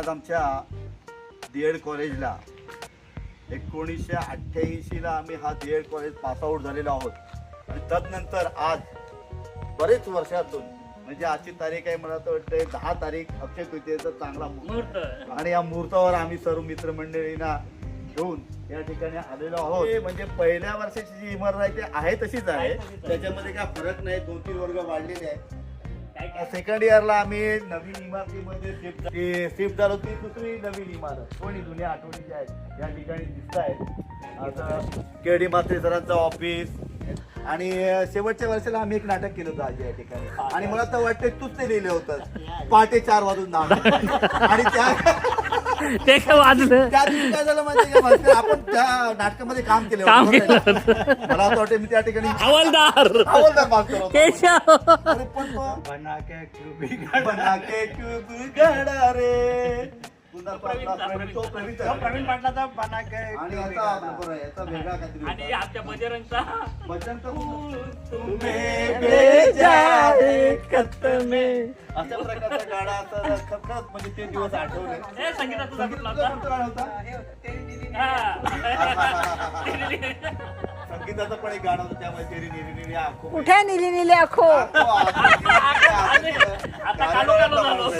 आज आमच्या D Ed कॉलेजला एकोणीसशे अठ्ठ्याऐंशीला आम्ही हा डी एड कॉलेज पासआउट झालेलो आहोत. आणि तदनंतर आज बरेच वर्षातून म्हणजे आजची तारीख आहे मला तर वाटतं दहा तारीख अक्षय तृतीयेचा चांगला मुहूर्त आणि या मुहूर्तावर आम्ही सर्व मित्रमंडळींना घेऊन या ठिकाणी आलेलो आहोत. म्हणजे पहिल्या वर्षाची जी इमारत आहे ती आहे तशीच आहे. त्याच्यामध्ये काय फरक नाही दोन तीन वर्ग वाढलेले आहेत सेकंड इयरला आम्ही नवीन इमारतीमध्ये शिफ्ट ते शिफ्ट झालो ती दुसरी नवीन इमारत. कोणी जुन्या आठवणी ज्या आहेत या ठिकाणी दिसत आहेत आता के डी मात्रे सरांचं ऑफिस आणि शेवटच्या वर्षाला आम्ही एक नाटक केलं होतं आज या ठिकाणी. आणि मला तर वाटतं तूच ते लिहिलं होतं पहाटे चार वाजून दहा आणि त्या ते काय वाजलं? त्या दिवशी काय झालं माहिती का भास्कर? आपण त्या नाटकामध्ये काम केलं काम होतं. केलं मला असं वाटतं मी त्या ठिकाणी हवालदार. हवालदार मागतो केशव. अरे पण तो बना के क्यूब गडा रे. प्रवीण- तो प्रवीण तो प्रवीण पाटलाचा बना के आणि याचा बरोबर आहे, याचा वेगळा काहीतरी आणि होता. आमच्या बजरंगचा वचन तर खूप- तुम्हें भेजा खत में. अशा प्रकारचा गाणं असं खतखत म्हणजे ते दिवस आठवले संगीता तुझा संगीत कुठला तुझा होता? कोणता गाणं होता? हा. संगीताचं पण एक गाणं होतं त्यामध्ये तेरी निरी निरी आंखो. कुठे निली निली आखो आंखो आंखो आता कालो कालो झालो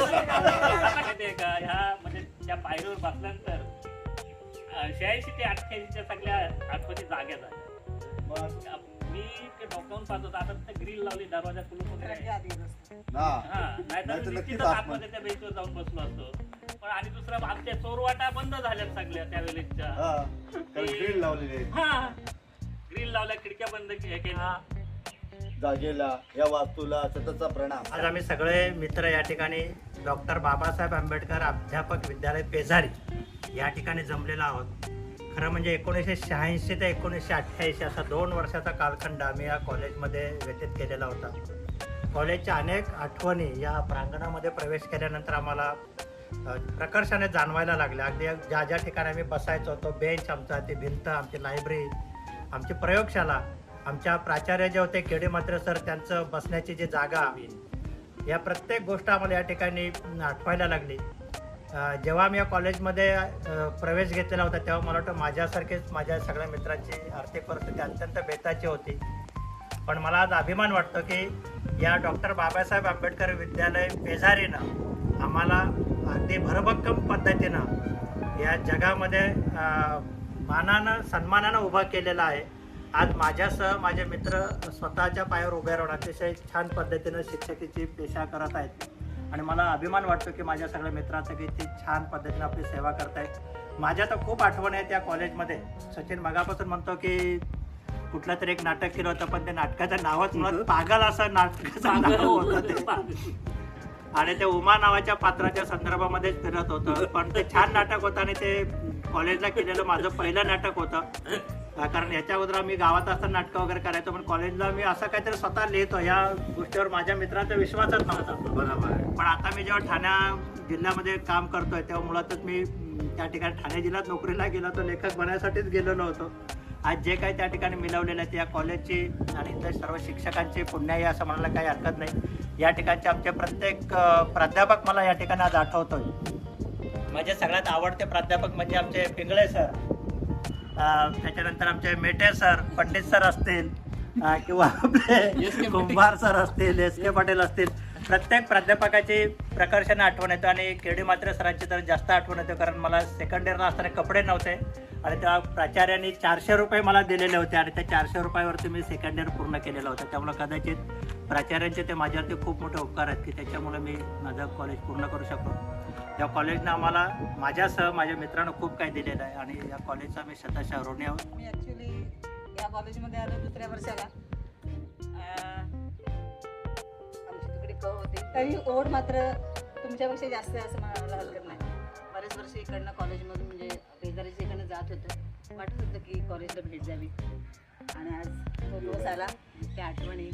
पायरीवर बसल्यानंतर शहाऐंशी ते अठ्ठ्याऐंशीच्या सगळ्या आठवणी जाग्या झाल्या मी ते डॉक्टरांना पाहत होतो आता ते ग्रिल लावली दरवाजा वगैरे आहे. हा. हा नाहीतर आतमध्ये. त्या बेंचवर जाऊन बसलो असतो पण आणि दुसरं आमच्या चोरवाटा बंद झाल्यात सगळ्या त्यावेळेच्या हा. ग्रिल लावलेले. हा ग्रिल लावल्या खिडक्या बंद के- केल्या जागेला या वास्तूला सततचा प्रणाम. आज आम्ही सगळे मित्र या ठिकाणी डॉक्टर बाबासाहेब आंबेडकर अध्यापक विद्यालय पेझारी या ठिकाणी जमलेलो आहोत. खरं म्हणजे एकोणीसशे शहाऐंशी ते एकोणीसशे अठ्ठ्याऐंशी असा दोन वर्षाचा कालखंड आम्ही या कॉलेजमध्ये व्यतीत केलेला होता. कॉलेजच्या अनेक आठवणी या प्रांगणामध्ये प्रवेश केल्यानंतर आम्हाला प्रकर्षाने जाणवायला लागल्या अगदी ज्या ज्या ठिकाणी आम्ही बसायचो तो बेंच आमचा ती भिंत आमची लायब्ररी आमची प्रयोगशाला आमच्या प्राचार्य जे होते केडे मात्र सर त्यांचं बसण्याची जी जागा या प्रत्येक गोष्ट आम्हाला या ठिकाणी आठवायला लागली. जेव्हा मी या कॉलेजमध्ये प्रवेश घेतलेला होता तेव्हा मला वाटतं माझ्यासारखेच माझ्या सगळ्या मित्रांची आर्थिक परिस्थिती अत्यंत बेताची होती. पण मला आज अभिमान वाटतो की या डॉक्टर बाबासाहेब आंबेडकर विद्यालय पेझारीनं आम्हाला अगदी भरभक्कम पद्धतीनं या जगामध्ये मानानं सन्मानानं उभा केलेला आहे. आज माझ्यासह माझे मित्र स्वतःच्या पायावर उभे राहून अतिशय छान पद्धतीनं शिक्षकीची पेशा करत आहेत. आणि मला अभिमान वाटतो की माझ्या सगळ्या मित्रांचं की ते छान पद्धतीनं आपली सेवा करतायत माझ्या तर खूप आठवण आहे त्या कॉलेजमध्ये. सचिन मगापासून म्हणतो की कुठलं तरी एक नाटक केलं होतं पण त्या नाटकाचं नावच मुळात पागल असं नाटकाचं नाव होतं ते. आणि ते उमा नावाच्या पात्राच्या संदर्भामध्येच फिरत होतं. पण ते छान नाटक होतं आणि ते कॉलेजला केलेलं माझं पहिलं नाटक होतं. कारण याच्या अगोदर आम्ही गावात असताना नाटकं वगैरे करायचो पण कॉलेजला मी असं काहीतरी स्वतः लिहितो. या गोष्टीवर माझ्या मित्रांचा विश्वासच नव्हता. बरोबर. पण आता मी जेव्हा ठाण्या जिल्ह्यामध्ये काम करतोय तेव्हा मुळातच मी त्या ठिकाणी ठाणे जिल्ह्यात नोकरीला गेलो तो लेखक बनायसाठीच गेलेलो होतो आज जे काही त्या ठिकाणी मिळवलेलं आहे ते या कॉलेजची आणि इतर सर्व शिक्षकांची पुण्याई असं म्हणायला काही हरकत नाही. या ठिकाणचे आमचे प्रत्येक प्राध्यापक मला या ठिकाणी आज आठवतोय. माझे सगळ्यात आवडते प्राध्यापक म्हणजे आमचे पिंगळे सर. त्याच्यानंतर आमचे मेटे सर पंडित सर असतील किंवा आपले कुंभार सर असतील एस के पाटील असतील. प्रत्येक प्राध्यापकाची प्रकर्षाने आठवण येतो आणि केडी मात्रे सरांची तर जास्त आठवण येते कारण मला सेकंड इयरला असताना कपडे नव्हते. आणि त्या प्राचार्यांनी चारशे रुपये मला दिलेले होते आणि त्या चारशे रुपयावरती मी सेकंड इयर पूर्ण केलेलं होतं. त्यामुळे कदाचित प्राचार्यांचे ते माझ्यावरती खूप मोठे उपकार आहेत की त्याच्यामुळे मी माझं कॉलेज पूर्ण करू शकतो या कॉलेजनं आम्हाला माझ्यासह माझ्या मित्रांनो खूप काही दिलेलं आहे आणि या कॉलेजचा मी स्वतःच्या ऋणी आहोत मी ॲक्च्युली या कॉलेजमध्ये आलो दुसऱ्या वर्षाला. अं, आमची तिकडे क होती. तरी ओढ मात्र तुमच्यापेक्षा जास्त आहे असं म्हणायला हरकत नाही. बरेच वर्ष इकडनं कॉलेजमधून म्हणजे बेजारीच्या इकडनं जात होतं. वाटत होतं की कॉलेजला भेट द्यावी. आणि आज तो दिवस आला. त्या आठवणी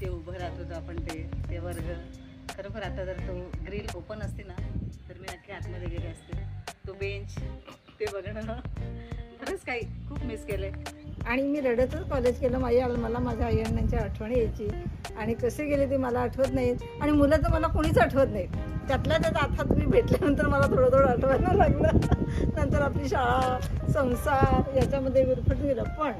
ते उभं राहत होतं आपण ते ते वर्ग. खरोखर आता जर तो ग्रिल ओपन असते ना तर मी नक्की आतमध्ये गेले असते. तो बेंच ते बघणं. बरंच काही खूप मिस केलंय. आणि मी रडतच कॉलेज केलं माझ्या मला माझ्या आई अण्णांची आठवण यायची. आणि कसे गेले ते मला आठवत नाहीत. आणि मुलं तर मला कोणीच आठवत नाहीत. त्यातल्या त्यात आता तुम्ही भेटल्यानंतर मला थोडं थोडं आठवायला लागलं. नंतर आपली शाळा संसार याच्यामध्ये विरफट गेलं पण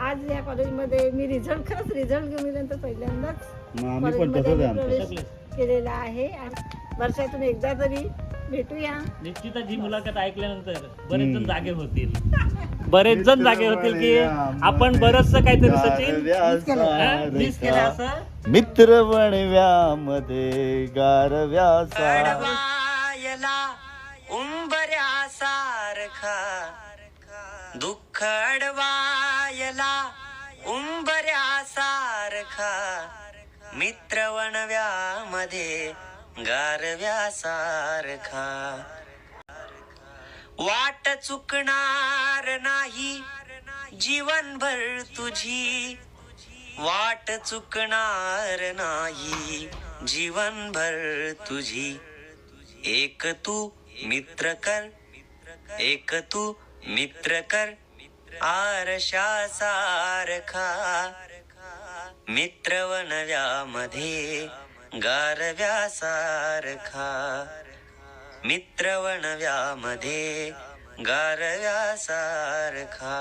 आज या कॉलेजमध्ये मी रिझल्ट खरंच रिझल्ट घेऊन गेल्यानंतर पहिल्यांदाच आम्ही पण कॉलेजमध्ये. प्रवेश केलेला आहे. आणि वर्षातून एकदा तरी भेटूया. निश्चितच ही मुलाखत ऐकल्यानंतर बरेच जण जागे होतील. बरेच जण जागे होतील की आपण बरचस काहीतरी सचिन मिस केलं. असं? मित्र बनव्यामध्ये गारव्यासा वायला उंबऱ्यासारखा दुःख अडवायला उंबऱ्यासारखा मित्र वणव्यामध्ये गारव्यासारखा वाट चुकणार नाही जीवनभर तुझी. वाट चुकणार नाही जीवनभर तुझी. एक तू मित्र कर एक तू मित्र कर आरशा सारखा मित्र वनव्यामध्ये गारव्यासारखा मित्रवणव्यामध्ये गारव्यासारखा